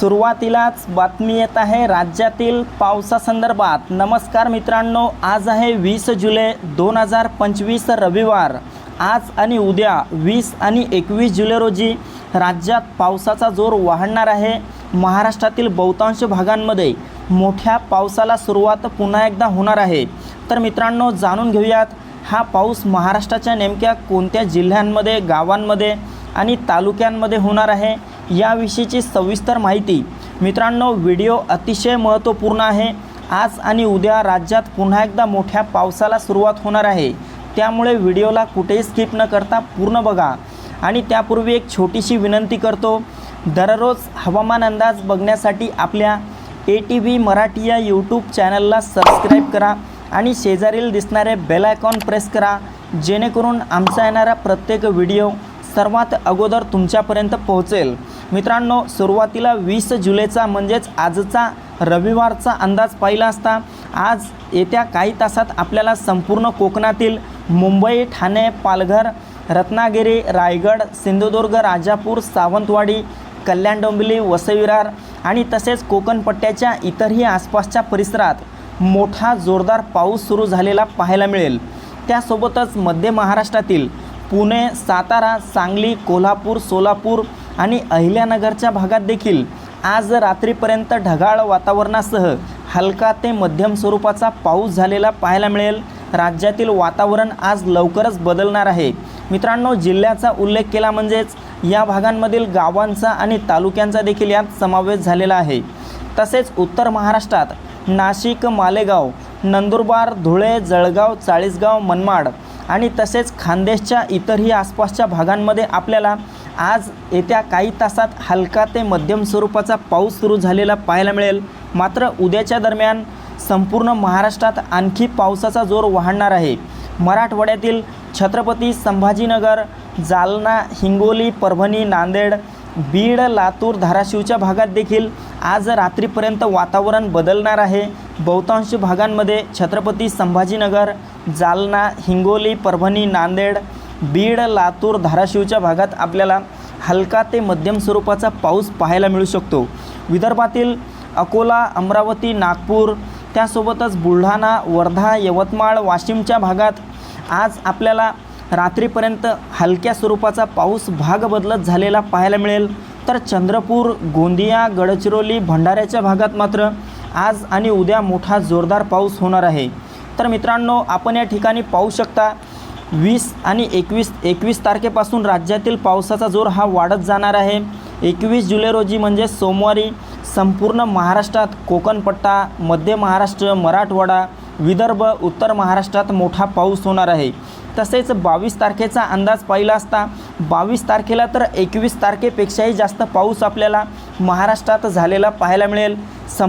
सुरुवातीलाच बातमी येत आहे राज्यातील पावसासंदर्भात. नमस्कार मित्रांनो आज आहे वीस जुलै दोन हजार पंचवीस रविवार. आज आणि उद्या वीस आणि एकवीस जुलै रोजी राज्यात पावसाचा जोर वाढणार आहे. महाराष्ट्रातील बहुतांश भागांमध्ये मोठ्या पावसाला सुरुवात पुन्हा एकदा होणार आहे. तर मित्रांनो जाणून घेऊयात हा पाऊस महाराष्ट्राच्या नेमक्या कोणत्या जिल्ह्यांमध्ये गावांमध्ये आणि तालुक्यांमध्ये होणार आहे? याविषयीची सविस्तर माहिती. मित्रांनो व्हिडिओ अतिशय महत्त्वपूर्ण आहे. आज आणि उद्या राज्यात पुन्हा एकदा मोठ्या पावसाला सुरुवात होणार आहे. त्यामुळे व्हिडिओला कुठेही स्किप न करता पूर्ण बघा. आणि त्यापूर्वी एक छोटीशी विनंती करतो दररोज हवामान अंदाज बघण्यासाठी आपल्या ए टी व्ही मराठी या यूट्यूब चॅनलला सबस्क्राईब करा आणि शेजारील दिसणारे बेल आयकॉन प्रेस करा जेणेकरून आमचा येणारा प्रत्येक व्हिडिओ सर्वात अगोदर तुमच्यापर्यंत पोहोचेल. मित्रांनो सुरुवातीला वीस जुलैचा म्हणजेच आजचा रविवारचा अंदाज पाहिला असता आज येत्या काही तासात आपल्याला संपूर्ण कोकणातील मुंबई ठाणे पालघर रत्नागिरी रायगड सिंधुदुर्ग राजापूर सावंतवाडी कल्याण डोंबिवली वसविरार आणि तसेच कोकणपट्ट्याच्या इतरही आसपासच्या परिसरात मोठा जोरदार पाऊस सुरू झालेला पाहायला मिळेल. त्यासोबतच मध्य महाराष्ट्रातील पुणे सातारा सांगली कोल्हापूर सोलापूर आणि अहिल्यानगरच्या भागात देखील आज रात्रीपर्यंत ढगाळ वातावरणासह हलका ते मध्यम स्वरूपाचा पाऊस झालेला पाहायला मिळेल. राज्यातील वातावरण आज लवकरच बदलणार आहे. मित्रांनो जिल्ह्याचा उल्लेख केला म्हणजेच या भागांमधील गावांचा आणि तालुक्यांचा देखील यात समावेश झालेला आहे. तसेच उत्तर महाराष्ट्रात नाशिक मालेगाव नंदुरबार धुळे जळगाव चाळीसगाव मनमाड आणि तसेच खानदेशच्या इतरही आसपासच्या भागांमध्ये आपल्याला आज येत्या काही तासात हलका ते मध्यम स्वरूपाचा पाऊस सुरू झालेला पाहायला मिळेल. मात्र उद्याच्या दरम्यान संपूर्ण महाराष्ट्रात आणखी पावसाचा जोर वाढणार आहे. मराठवाड्यातील छत्रपती संभाजीनगर जालना हिंगोली परभणी नांदेड बीड लातूर धाराशिवच्या भागात देखील आज रात्रीपर्यंत वातावरण बदलणार आहे. बहुतांश भागांमध्ये छत्रपती संभाजीनगर जालना हिंगोली परभणी नांदेड बीड लातूर धाराशिवच्या भागात आपल्याला हलका ते मध्यम स्वरूपाचा पाऊस पाहायला मिळू शकतो. विदर्भातील अकोला अमरावती नागपूर त्यासोबतच बुलढाणा वर्धा यवतमाळ वाशिमच्या भागात आज आपल्याला रात्रीपर्यंत हलक्या स्वरूपाचा पाऊस भाग बदलत झालेला पाहायला मिळेल. तर चंद्रपूर गोंदिया गडचिरोली भंडाऱ्याच्या भागात मात्र आज आणि उद्या मोठा जोरदार पाऊस होणार आहे. तर मित्रांनो आपण या ठिकाणी पाहू शकता वीस आणि एकवीस एकवीस तारखेपासून राज्यातील पावसाचा जोर हा वाढत जाणार आहे. एकवीस जुलै रोजी म्हणजे सोमवारी संपूर्ण महाराष्ट्रात कोकणपट्टा मध्य महाराष्ट्र मराठवाडा विदर्भ उत्तर महाराष्ट्रात मोठा पाऊस होणार आहे. तसेच बावीस तारखेचा अंदाज पाहिला असता बावीस तारखेला तर एकवीस तारखेपेक्षाही जास्त पाऊस आपल्याला महाराष्ट्रात झालेला पाहायला मिळेल. सं